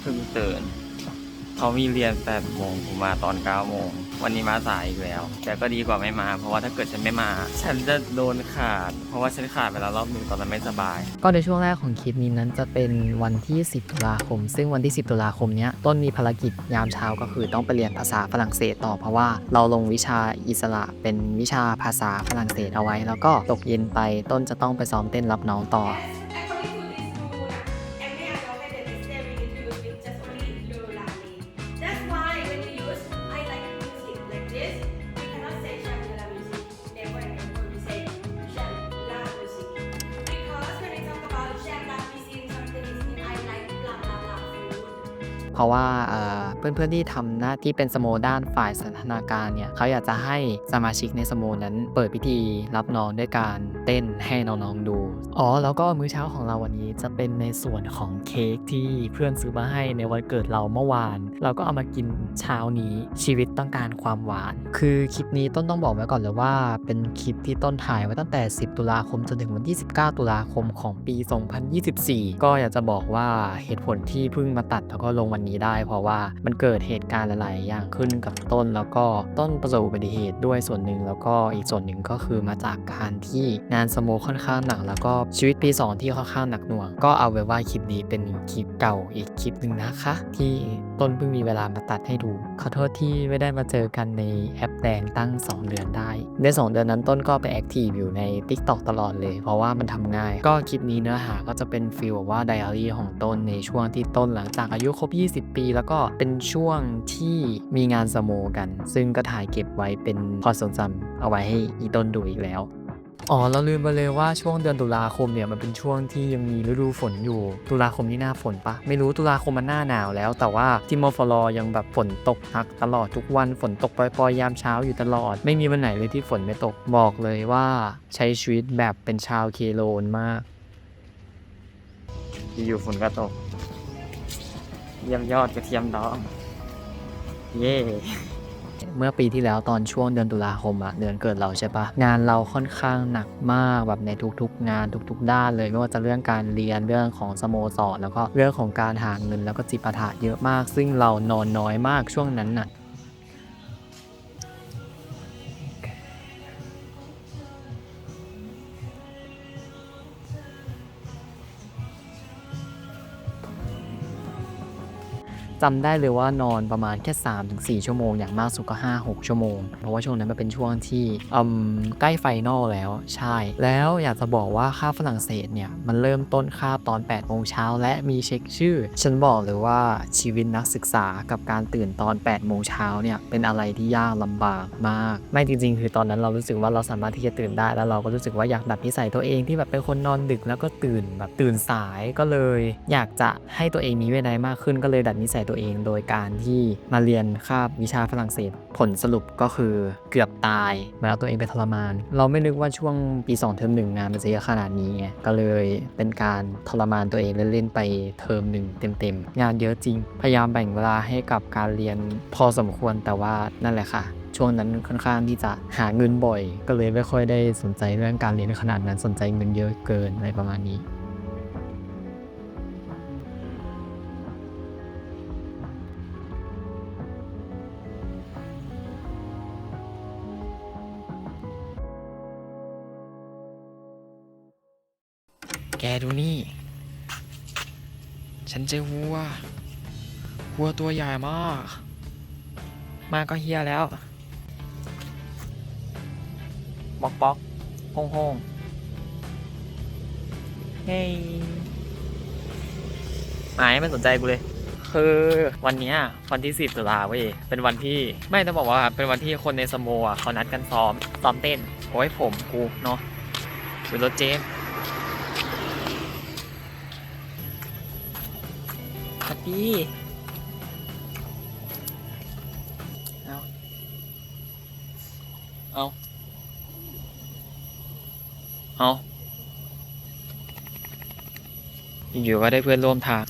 เพิ่งตื่นเขามีเรียน8โมงผมมาตอน9โมง วันนี้มาสายอีกแล้ว แต่ก็ดีกว่าไม่มา เพราะว่าถ้าเกิดฉันไม่มา ฉันจะโดนขาด เพราะว่าฉันขาดไปแล้วรอบหนึ่งตอนนั้นไม่สบาย ก็ในช่วงแรกของคลิปนี้นั้นจะเป็นวันที่ 10 ตุลาคม ซึ่งวันที่ 10 ตุลาคมเนี้ยต้นมีภารกิจยามเช้าก็คือต้องไปเรียนภาษาฝรั่งเศสต่อ เพราะว่าเราลงวิชาอิสระเป็นวิชาภาษาฝรั่งเศสเอาไว้ แล้วก็ตกเย็นไปต้นจะต้องไปซ้อมเต้นรับน้องต่อ เพราะว่า เพื่อนๆที่ทำหน้าที่เป็นสโมด้านฝ่ายสันทนาการเนี่ยเขาอยากจะให้สมาชิกในสโมนั้น เปิดพิธีรับน้องด้วยการเต้นให้น้องๆดู อ๋อ แล้วก็มื้อเช้าของเราวันนี้จะเป็นในส่วนของเค้กที่เพื่อนซื้อมาให้ในวันเกิดเราเมื่อวาน เราก็เอามากินเช้านี้ชีวิตต้องการความหวาน คือคลิปนี้ต้นต้องบอกไว้ก่อนเลยว่า เป็นคลิปที่ต้นถ่ายไว้ตั้งแต่ 10 ตุลาคมจนถึงวันที่ 19 ตุลาคมของปี 2024 ก็อยากจะบอกว่าเหตุผลที่เพิ่งมาตัดแล้วก็ลงวันนี้ได้ เพราะว่ามันเกิดเหตุการณ์หลายๆอย่างขึ้นกับต้น แล้วก็ต้นประสบอุบัติเหตุด้วยส่วนหนึ่งแล้วก็อีกส่วนหนึ่งก็คือมาจากการที่งานสโมค่อนข้างหนักแล้วก็ชีวิตปี 2 ที่ค่อนข้างหนักหน่วง ก็เอาไว้ว่าคลิปนี้เป็นคลิปเก่าอีกคลิปหนึ่งนะคะ ที่ต้นเพิ่งมีเวลามาตัดให้ดู ขอโทษที่ไม่ได้มาเจอกันในแอปแดงตั้ง 2 เดือนได้ ใน 2 เดือนนั้นต้นก็ไปแอคทีฟอยู่ใน TikTok ตลอดเลย เพราะว่ามันทำง่าย ก็คลิปนี้เนื้อหาก็จะเป็นฟีลว่าไดอารี่ของต้นในช่วงที่ต้นหลังจากอายุครบ 20 ปี แล้วก็เป็นช่วงที่มีงานสโมกัน ซึ่งก็ถ่ายเก็บไว้เป็นพอทรงจำเอาไว้ให้อีต้นดูอีกแล้ว อ๋อ เราลืมไปเลยว่าช่วงเดือนตุลาคมเนี่ยมันเป็นช่วงที่ยังมีฤดูฝนอยู่ ตุลาคมนี่หน้าฝนปะ ไม่รู้ตุลาคมมันหน้าหนาวแล้ว แต่ว่าที่มอฟลอยังแบบฝนตกหนักตลอดทุกวันฝนตกปล่อยๆยามเช้าอยู่ตลอด ไม่มีวันไหนเลยที่ฝนไม่ตกบอกเลยว่าใช้ชีวิตแบบเป็นชาวเคโลนมากอยู่ฝนก็ตก เยี่ยมยอดกระเทียมดอง เย่ เมื่อปีที่แล้วตอนช่วงเดือนตุลาคมอะเดือนเกิดเราใช่ปะงานเราค่อนข้างหนักมากแบบในทุกๆ งานทุกๆ ด้านเลยไม่ว่าจะเรื่องการเรียนเรื่องของสโมสรแล้วก็เรื่องของการหาเงินแล้วก็จิปาถะเยอะมาก ซึ่งเรานอนน้อยมากช่วงนั้นน่ะ จำได้เลยว่านอนประมาณแค่ 3-4 ชั่วโมง อย่างมากสุดก็ 5-6 ชั่วโมง เพราะว่าช่วงนั้นมันเป็นช่วงที่อืมใกล้ไฟนอลแล้วใช่ แล้วอยากจะบอกว่าค่าฝรั่งเศสเนี่ย มันเริ่มต้นค่าตอน8โมงเช้าและมีเช็คชื่อ ฉันบอกเลยว่าชีวิตนักศึกษากับการตื่นตอน8โมงเช้าเนี่ยเป็นอะไรที่ยากลำบากมาก ไม่จริง ๆ คือตอนนั้นเรารู้สึกว่าเราสามารถที่จะตื่นได้แล้วเราก็รู้สึกว่าอยากดัดนิสัยตัวเองที่แบบเป็นคนนอนดึกแล้วก็ตื่นแบบตื่นสายก็เลย อยากจะให้ตัวเองมีเวินัยมากขึ้นก็เลยดัดนิสัยตัวเอง โดยการที่มาเรียนคาบวิชาฝรั่งเศส ผลสรุปก็คือเกือบตายมาเอาตัวเองไปทรมาน เราไม่นึกว่าช่วงปี2เทอมหนึ่งงานมันจะเยอะขนาดนี้ไงก็เลยเป็นการทรมานตัวเองเล่นๆไปเทอมหนึ่งเต็มๆ งานเยอะจริง พยายามแบ่งเวลาให้กับการเรียนพอสมควรแต่ว่านั่นแหละค่ะช่วงนั้นค่อนข้างที่จะหาเงินบ่อย ก็เลยไม่ค่อยได้สนใจเรื่องการเรียนขนาดนั้นสนใจเงินเยอะเกินอะไรประมาณนี้ กดูนี่ ฉันเจอวัว วัวตัวใหญ่มาก มาก็เฮียแล้วบอกบอกโฮงโฮงเฮ้ยหมายไม่สนใจกูเลย คือวันนี้วันที่ 10ตุลาเว้ย เป็นวันที่ไม่ต้องบอกว่าเป็นวันที่คนในสโมอะเขานัดกันซ้อมซ้อมเต้นโอ้ยผมกูเนาะคือรถเจม ดีเอาเอาเอาอยู่ก็ได้เพื่อนร่วมทาง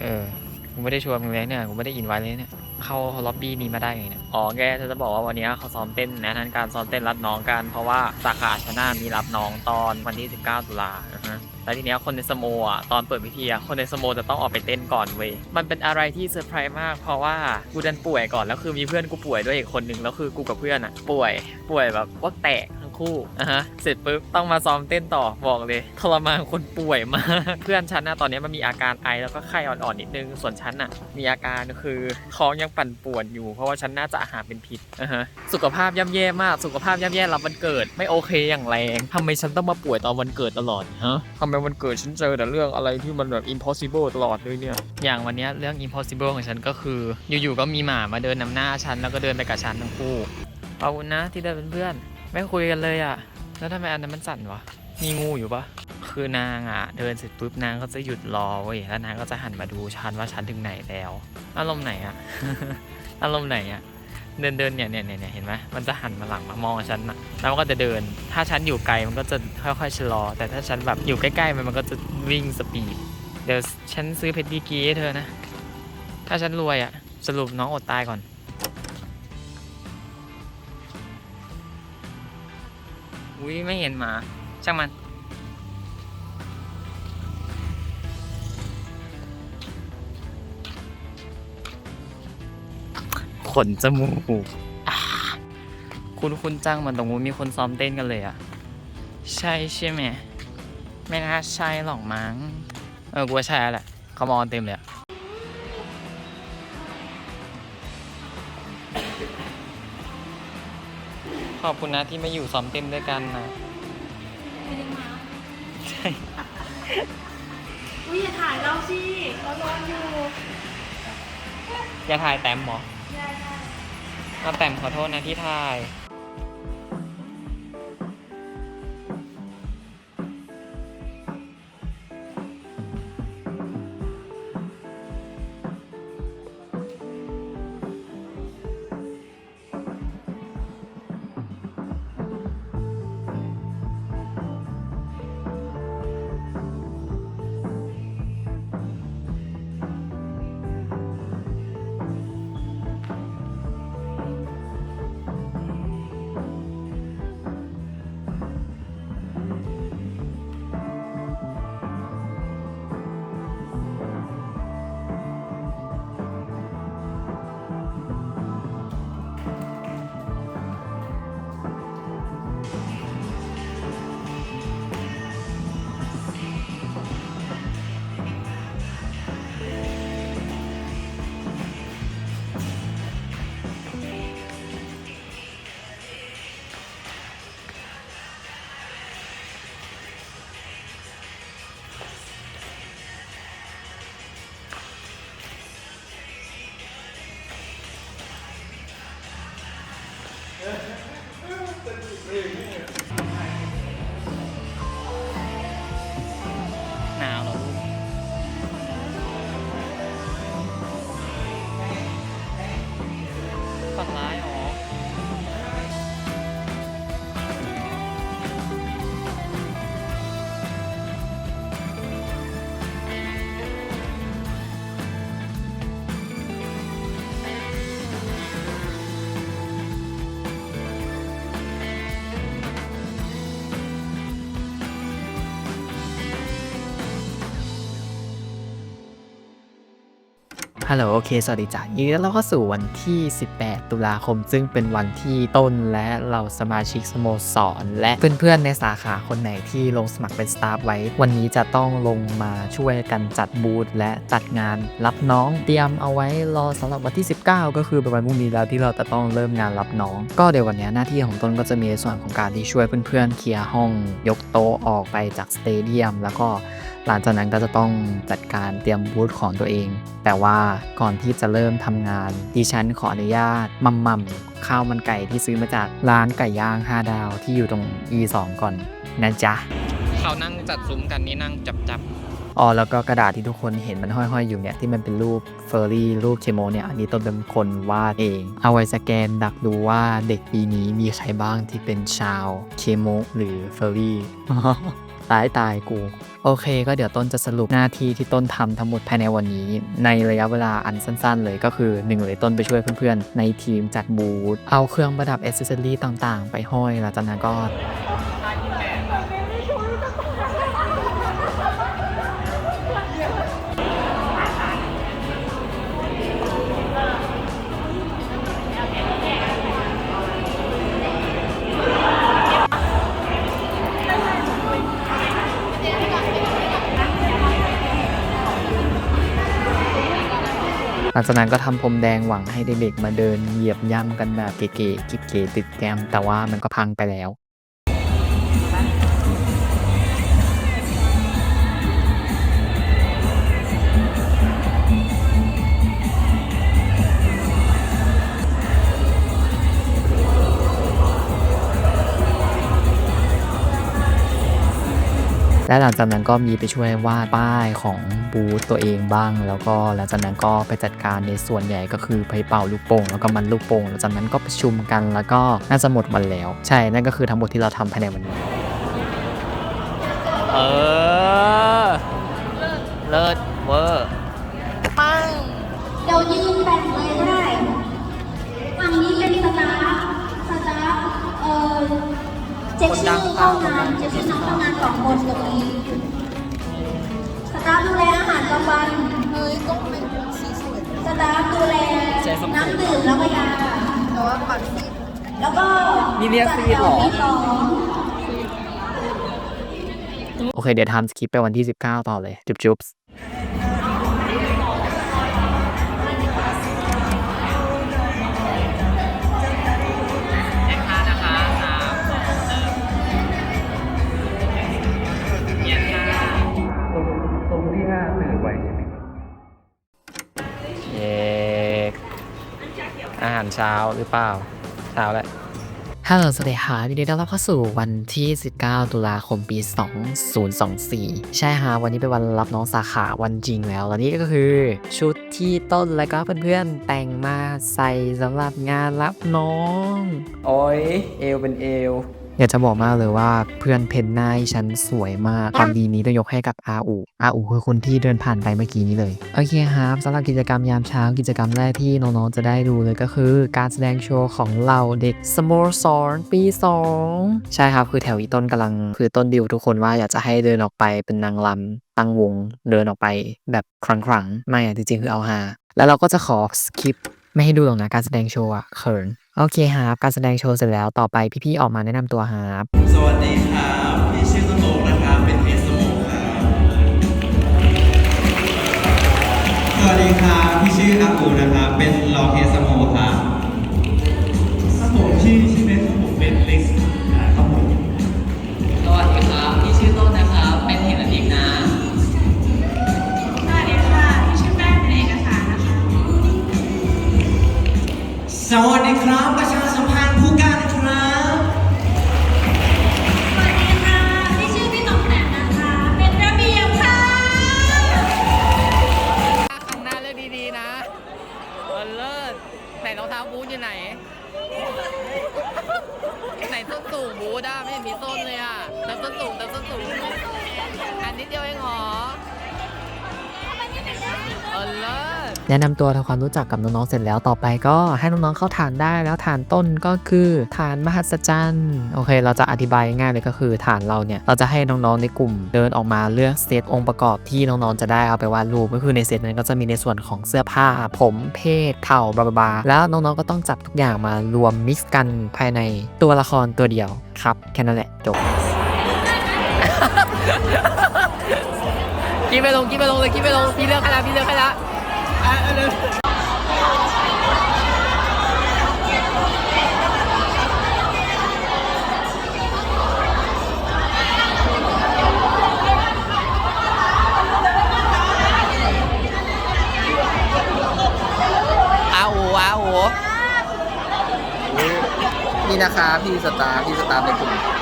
เออกูไม่ได้ชวนมึงเลยเนี่ยกูไม่ได้อินไว้เลยเนี่ย เข้าล็อบบี้นี้มาได้ไงเนี่ย อ๋อ แกจะบอกว่าวันนี้เขาซ้อมเต้นนะนั้นการซ้อมเต้นรับน้องกัน เพราะว่าสาขาชนะมีรับน้องตอนวันที่ 19 ตุลานะฮะ แล้วทีเนี้ยคนในสโมอะตอนเปิดพิธีอะคนในสโมจะต้องออกไปเต้นก่อนเว้ยมันเป็นอะไรที่เซอร์ไพรส์มาก เพราะว่ากูดันป่วยก่อนแล้วคือมีเพื่อนกูป่วยด้วยอีกคนนึงแล้วคือกูกับเพื่อนอะป่วยป่วยแบบว่าแตก คู่นะฮะเสร็จปุ๊บต้องมาซ้อมเต้นต่อบอกเลยทรมานคนป่วยมากเพื่อนฉันนะตอนนี้มันมีอาการไอแล้วก็ไข้อ่อนๆนิดนึงส่วนฉันอะมีอาการคือท้องยังปั่นป่วนอยู่ เพราะว่าฉันน่าจะอาหารเป็นพิษนะฮะสุขภาพย่ำแย่มากสุขภาพย่ำแย่รับวันเกิดไม่โอเคอย่างแรงทำไมฉันต้องมาป่วยตอนวันเกิดตลอดฮะทำไมวันเกิดฉันเจอแต่เรื่องอะไรที่มันแบบ impossible ตลอดเลยเนี่ยอย่างวันเนี้ยเรื่อง impossible ของฉันก็คืออยู่ๆก็มีหมามาเดินนำหน้าฉันแล้วก็เดินไปกับฉันทั้งคู่ขอบคุณนะที่เดินเป็นเพื่อน ไม่คุยกันเลยอะ แล้วทำไมอันนั้นมันสั่นวะ มีงูอยู่ปะคือนางอะ เดินเสร็จปุ๊บนางก็จะหยุดรอเว้ย แล้วนางก็จะหันมาดูฉันว่าฉันถึงไหนแล้ว อารมณ์ไหนอะ อารมณ์ไหนอะ เดินเดินเนี่ยเนี่ยเนี่ยเห็นไหมมันจะหันมาหลังมามองฉันนะแล้วมันก็จะเดิน ถ้าฉันอยู่ไกลมันก็จะค่อยๆชะลอ แต่ถ้าฉันแบบอยู่ใกล้ๆมันมันก็จะวิ่งสปีด เดี๋ยวฉันซื้อเพชรดีกีให้เธอนะ ถ้าฉันรวยอะ สรุปน้องอดตายก่อน อุ้ยไม่เห็นหมา ช่างมัน ขนจมูกอ่าคุณคุณจ้างมันตรงนู้นมีคนซ้อมเต้นกันเลยอะ ใช่ใช่ไหม ไม่น่าใช่หรอกมั้ง เออกูว่าใช่แล้วแหละเขามองกันเต็มเลย อะขอบคุณนะที่มาอยู่ซ้อมเต้นด้วยกันนะใช่อุ้ยอย่าถ่ายเราสิเรานอนอยู่อย่าถ่ายแต้มหมอใช่ใช่เอาแต้มขอโทษนะที่ถ่าย ฮัลโหลโอเค สวัสดีจ้ะยินดีต้อนรับเข้าสู่วันที่ 18 ตุลาคม ซึ่งเป็นวันที่ต้นและเราสมาชิกสโมสร และเพื่อนๆ ในสาขาคนไหนที่ลงสมัครเป็นสตาฟไว้ วันนี้จะต้องลงมาช่วยกันจัดบูธและจัดงานรับน้องเตรียมเอาไว้รอสำหรับวันที่ 19 ก็คือเป็นวันพรุ่งนี้แล้วที่เราจะต้องเริ่มงานรับน้อง ก็เดี๋ยววันนี้หน้าที่ของต้นก็จะมีในส่วนของการที่ช่วยเพื่อนๆเคลียร์ห้อง ยกโต๊ะออกไปจากสเตเดียมแล้วก็ หลังจากนั้นก็จะต้องจัดการเตรียมบูธของตัวเอง แต่ว่าก่อนที่จะเริ่มทำงาน ดิฉันขออนุญาตมัมมัมข้าวมันไก่ที่ซื้อมาจากร้านไก่ย่าง 5 ดาวที่อยู่ตรง E2 ก่อนนะจ๊ะเขานั่งจัดซุ้มกันนี่นั่งจับจับอ๋อแล้วก็กระดาษที่ทุกคนเห็นมันห้อยๆอยู่เนี่ยที่มันเป็นรูปเฟอร์รี่รูปเคโมเนี่ยอันนี้ต้นเป็นคนวาดเอง เอาไว้สแกนดักดูว่าเด็กปีนี้มีใครบ้างที่เป็นชาวเคโมหรือเฟอร์รี่ ตายตายกู โอเค ก็เดี๋ยวต้นจะสรุปหน้าที่ที่ต้นทำทั้งหมดภายในวันนี้ ในระยะเวลาอันสั้นๆ เลยก็คือหนึ่งเลยต้นไปช่วยเพื่อนๆ ในทีมจัดบูธเอาเครื่องประดับอ c เซสซอรี่ต่างๆ ไปห้อยหลังจากนั้นก็ ลังจากนั้นก็ทำพรมแดงหวังให้เด็กๆมาเดินเหยียบย่ำกันแบบเก๋ๆกิ๊บเก๋ติดแกมแต่ว่ามันก็พังไปแล้ว และหลังจากนั้นก็มีไปช่วยวาดป้ายของบูธตัวเองบ้าง แล้วก็หลังจากนั้นก็ไปจัดการในส่วนใหญ่ก็คือไปเป่าลูกโป่งแล้วก็มันลูกโป่งหลังจากนั้นก็ประชุมกันแล้วก็น่าจะหมดวันแล้ว ใช่นั่นก็คือทั้งหมดที่เราทำภายในวันนี้เออเลิศเวอร์เดี๋ยวยืนแบ่งเลยก็ได้ฝั่งนี้เป็นสตาฟสตาฟเอ่อเช็คชื่อเข้างานเช็คชื่อนักเข้างานสองคนตรงนี้ ตาฟดูแลน้ำดื่มแล้วก็ยาแต่ว่าปัดซีแล้วก็นี่เรียกซีดเหรอ จัดแถวที่สองโอเค เดี๋ยวทำสคริปต์ไปวันที่ 19 ต่อเลย จุ๊บจุ๊บ อาหารเช้าหรือเปล่า เช้าแหละฮัลโหลสวัสดีค่ะยินดีต้อนรับเข้าสู่วันที่ 19 ตุลาคมปี 2024 ใช่ฮะวันนี้เป็นวันรับน้องสาขาวันจริงแล้ว และนี่ก็คือ ชุดที่ต้นและก็เพื่อนๆ แต่งมาใส่สำหรับงานรับน้อง โอ้ยเอวเป็นเอว อยากจะบอกมากเลยว่าเพื่อนเพนหน้าให้ฉันสวยมากความดีนี้ต้องยกให้กับอาอูอาอูคือคนที่เดินผ่านไปเมื่อกี้นี้เลย โอเคครับสำหรับกิจกรรมยามเช้ากิจกรรมแรกที่น้องๆจะได้ดูเลยก็คือ การแสดงโชว์ของเราเด็กสโมสรปี 2 ใช่ครับ คือแถวอีต้นกำลัง คือต้นดิวทุกคนว่าอยากจะให้เดินออกไปเป็นนางลำตั้งวงเดินออกไปแบบครั้งๆไม่อะจริงๆคือเอาฮาแล้วเราก็จะขอสคิปไม่ให้ดูหรอกนะการแสดงโชว์อะเขิน โอเคครับการแสดงโชว์เสร็จแล้วต่อไปพี่ๆออกมาแนะนำตัวครับสวัสดีครับพี่ชื่อสโมกนะครับเป็นเอสโมกครับสวัสดีครับพี่ชื่ออากูนะครับเป็นรองเอสโมกครับครับผมชื่อชื่อเบ แนะนำตัวทำความรู้จักกับน้องๆเสร็จแล้วต่อไปก็ให้น้องๆเข้าฐานได้แล้วฐานต้นก็คือฐานมหัศจรรย์โอเค เราจะอธิบายง่ายๆเลยก็คือฐานเราเนี่ยเราจะให้น้องๆในกลุ่มเดินออกมาเลือกเซตองค์ประกอบที่น้องๆจะได้เอาไปวาดรูปก็คือในเซตนั้นก็จะมีในส่วนของเสื้อผ้า ผมเพศเผ่าบลาบลาบลาแล้วน้องๆก็ต้องจับทุกอย่างมารวมมิกซ์กันภายในตัวละครตัวเดียวครับแค่นั้นแหละจบ กินไปลงกินไปลงเลยกินไปลงพี่เลือกให้ละพี่เลือกให้ละอาอูอาโอูนี่นะคะพี่สตาร์พี่สตาร์ในกลุ่ม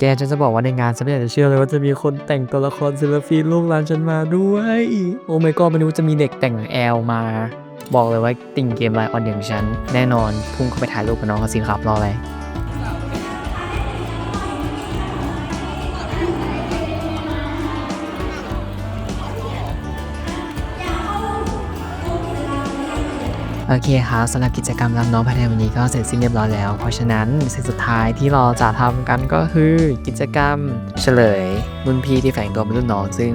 แกฉันจะบอกว่าในงานฉันไม่อยากจะเชื่อเลยว่าจะมีคนแต่งตัวละครศิลปินลูกหลานฉันมาด้วย โอ้ไม่ก็ไม่รู้จะมีเด็กแต่งแอลมา บอกเลยว่าติ่งเกมไลออนอย่างฉัน แน่นอนพุ่งเข้าไปถ่ายรูปกับน้องเขาสิครับรออะไร โอเคครับสำหรับกิจกรรมรับน้องภายในวันนี้ก็เสร็จสิ้นเรียบร้อยแล้ว เพราะฉะนั้นสิ่งสุดท้ายที่เราจะทำกันก็คือกิจกรรมเฉลยรุ่นพี่ที่แฝงตัวเป็นรุ่นน้องซึ่ง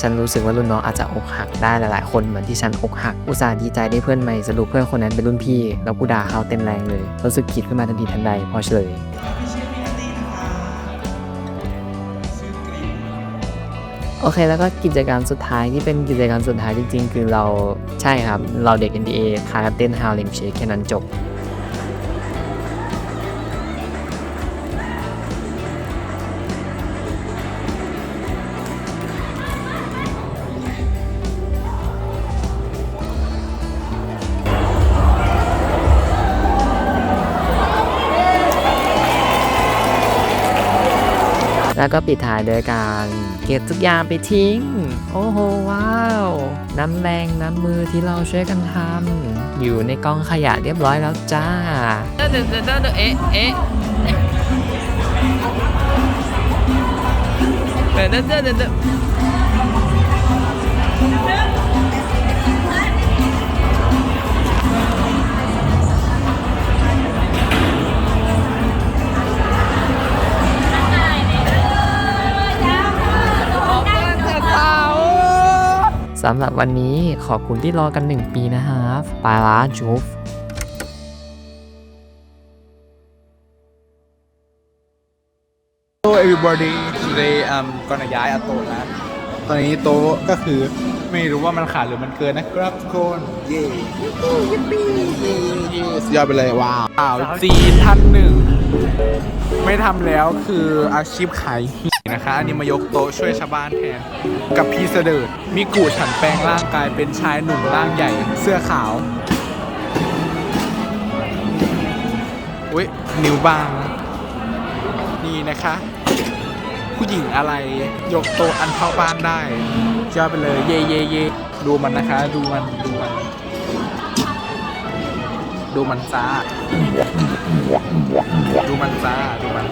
ฉันรู้สึกว่ารุ่นน้องอาจจะอกหักได้หลาย ๆ คนเหมือนที่ฉันอกหัก อุตส่าห์ดีใจได้เพื่อนใหม่สรุปเพื่อนคนนั้นเป็นรุ่นพี่ แล้วกูด่าเขาเต็มแรงเลยรู้สึกผิดขึ้นมาทันทีทันใดพอเฉลย โอเคแล้วก็กิจกรรมสุดท้ายที่เป็นกิจกรรมสุดท้ายจริง ๆ คือเราใช่ครับ เราเด็ก NDA พากันเต้นฮาเลมเชคแค่นั้นจบแล้วก็ปิดท้ายโดยการ เก็บทุกอย่างไปทิ้ง โอ้โหว้าว น้ำแรงน้ำมือที่เราช่วยกันทำอยู่ในกองขยะเรียบร้อยแล้วจ้าเดี๋ยวเดินเดินเอ๊ะเอ๊ะเดินเดินเดิน สำหรับวันนี้ขอบคุณที่รอกัน 1 ปีนะครับปาลาจูฟ Hello everybody today I'm gonna ย้ายอาโตนะ ตอนนี้โต๊ะก็คือไม่รู้ว่ามันขาดหรือมันเกินนะครับทุกคนเย้ยิปปี้เย้เย้สุดยอดไปเลยว้าวจีนท่านหนึ่ง ไม่ทำแล้วคืออาชีพขายหีนะคะอันนี้มายกโต๊ะช่วยชาวบ้านแทน กับพี่เสดิร์ดมิกูฉันแปลงร่างกายเป็นชายหนุ่มร่างใหญ่เสื้อขาวอุ้ยนิ้วบาง นี่นะคะ ผู้หญิงอะไร ยกโตอันเข้าบ้านได้ยอไปเลยเย่เย่เย่ดูมันนะคะ ดูมันดูมัน ดูมันจ้าดูมันจ้าดูมัน